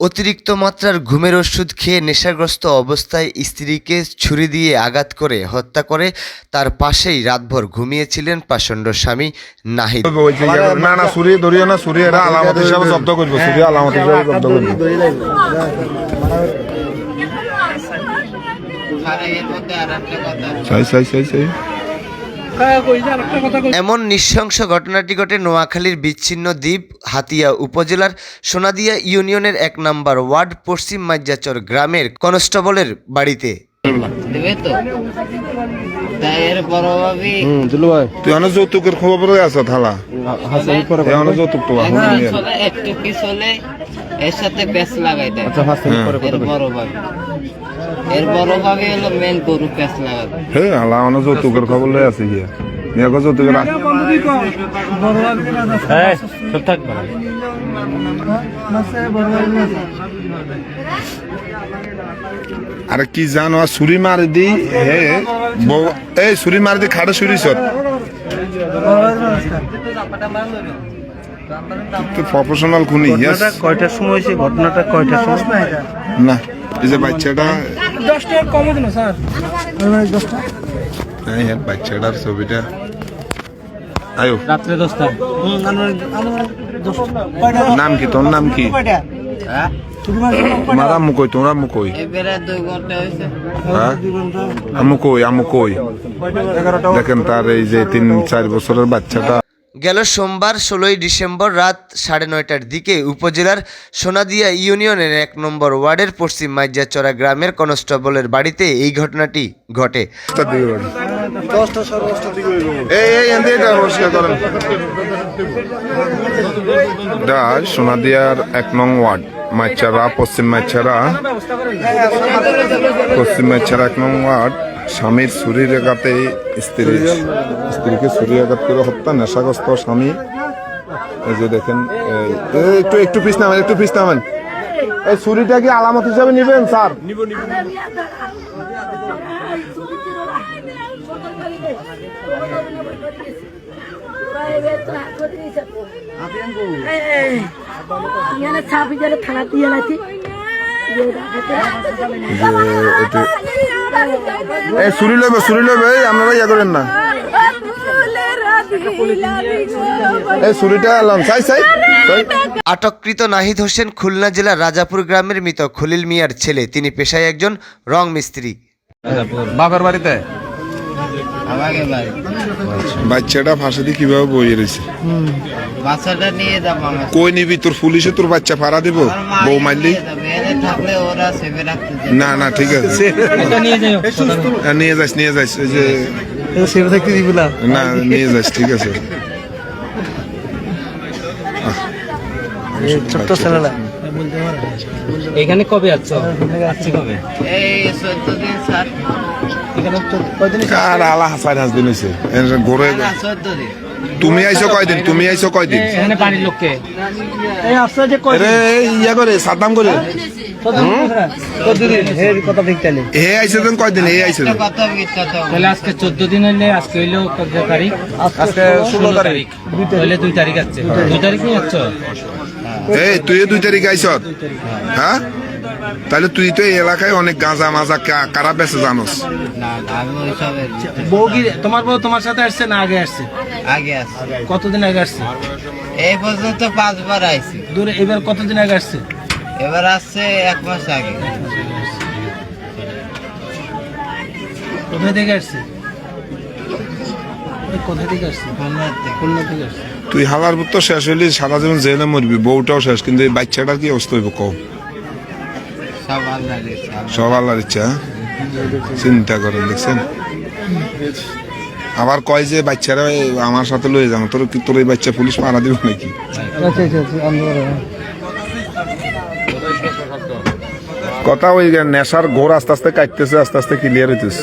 অতিরিক্ত মাত্রার ঘুমের ওষুধ খেয়ে নেশাগ্রস্ত অবস্থায় স্ত্রীকে ছুরি দিয়ে আঘাত করে হত্যা করে তার পাশেই রাতভর ঘুমিয়েছিলেন পাষণ্ড স্বামী নাহিদ। ইয়ে না না সুরি ধরিও না সুরি এটা আলামত হিসাবে জব্দ করব সুরি আলামত হিসাবে জব্দ করব। সাই সাই সাই সাই। এমন নৃশংস ঘটনাটি ঘটে নোয়াখালীর বিচ্ছিন্ন দ্বীপ হাতিয়া উপজেলার সোনাদিয়া ইউনিয়নের এক নম্বর ওয়ার্ড পশ্চিম মাজ্জাচর গ্রামের কনস্টেবলের বাড়িতে। দেবে তো? তাই এর বড় ভাবি তুই অনেক যৌতুকের খবর আছে থালা। তুই অনেক যৌতুক তো এখন একটু নিয়ে। চলে? একটু কি চলে এর সাথে প্যাচ লাগাই দেয়। হ্যাঁ। এর বড় ভাবি এর বড় ভাবি হলো মেন গরু প্যাচ লাগাবে। হ্যাঁ আলা অনেক যৌতুকের খবর লই আছে গিয়া। নিয়ে গো যৌতুকের আ- আরে কি জানো ছুরি মারি দি হে বউ- এই ছুরি মারি দি খাড়ে ছুরি সর। প্রফেশনাল খুনি কয়টার সময় হয়েছে? ঘটনাটা কয়টার সময়? না এই যে বাচ্চাটা দশটা কমে দিন স্যার। এই হ্যাঁ বাচ্চাটার ছবিটা। আয়ো। রাত্রে দশটা। নাম কি? তোর নাম কি? তোমার আম্মু কই? তোমার আম্মু কই? এবারে দুই ঘণ্টা হয়েছে হ্যাঁ? আম্মু কই? আম্মু কই? দেখেন তার এই যে তিন চার বছরের বাচ্চাটা। গেল সোমবার ষোলোই ডিসেম্বর রাত সাড়ে নয়টার দিকে উপজেলার সোনাদিয়া ইউনিয়নের এক নম্বর ওয়ার্ডের পশ্চিম মাইজাচড়া গ্রামের কনস্টেবলের বাড়িতে এই ঘটনাটি ঘটে। দশটার দিকে। এই এই পরিষ্কার করেন। এটা সোনাদিয়ার এক নং ওয়ার্ড, মাইচারা, পশ্চিম মাইচারা। পশ্চিম মাইচারা এক নং ওয়ার্ড, স্বামীর ছুরির আঘাতে স্ত্রী। স্ত্রীকে ছুরি আঘাত করে হত্যা, নেশাগ্রস্ত স্বামী। এই যে দেখেন একটু একটু পিস নামেন, একটু পিস নামেন। এই ছুরিটা কি আলামত হিসাবে নিবেন, স্যার? ইয়ানে ছাপি ছুরি লইবে এই আপনারা ইয়া করেন না। আটককৃত নাহিদ হোসেন খুলনা জেলার রাজাপুর গ্রামের মৃত খলিল মিয়ার ছেলে। তিনি পেশায় একজন রং মিস্ত্রি। বাপের বাড়িতে? বাচ্চাটা ফাঁসে দিয়ে কীভাবে বইয়ে রয়েছে? বাচ্চাটা নিয়ে যাব কই নিবি? তোর পুলিশে তোর বাচ্চা ফাড়া দিব? বউ মারলি। না না ঠিক আছে। হ্যাঁ, নিয়ে যাস নিয়ে যাস ওই যে সেটা থাকতে দিবি না? না নিয়ে যাস ঠিক আছে। ছোট্ট ছেলেরা এখানে কবে আছো? কবে? এই চোদ্দ দিন স্যার। আর আলা হাসান হাস দিন হয়েছে ঘরে তুমি আইছো কয়দিন? তুমি আইছো কয়দিন? এখানে বাড়ির লোককে। এই আসছে যে আরে ইয়া করে সাদ্দাম করে। হে আইছে দেন কয়দিন? হে আইছে দেন তাহলে আজকে চোদ্দ দিন হইলে আজকে হইল কত তারিখ? আজকে ষোলো তারিখ। হইলে দুই তারিখ আছে। দুই তারিখ। নিয়ে যাচ্ছ এই তুই দুই তারিখ আইছ হ্যাঁ? তাহলে তুই তো এই এলাকায় অনেক গাঁজা মাজা কারা বেছে জানোস? না বউ কি তোমার বউ তোমার সাথে আসছে না আগে আসছে? আগে আছে কতদিন আগে আসছে? এই পর্যন্ত পাঁচবার আইছি। দূরে এবার কতদিন আগে আসছে? এবার আসছে এক মাস আগে। কোথায় থেকে আসছে? কোথায় থেকে আসছে? খুলনা থেকে আসছে। তুই হালার তো শেষ হইলি সারা জীবন জেলে মরবি বউটাও শেষ কিন্তু এই বাচ্চাটার কি অবস্থা হইব কম সব আল্লাহর ইচ্ছা হ্যাঁ? চিন্তা করেন দেখছেন? আবার কয় যে বাচ্চারা আমার সাথে লয়ে যাব তোর কি তোর এই বাচ্চা পুলিশ মারা দিব নাকি? আচ্ছা আচ্ছা আচ্ছা আমরা কথা ওই নেশার ঘোর আস্তে আস্তে কাটতেছে আস্তে আস্তে ক্লিয়ার হইতেছে।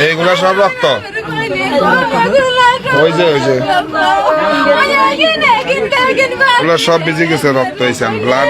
এইগুলা সব রক্ত? ওই যে ওই যে। সব ভিজে গেছে রক্ত হয়েছে ব্লাড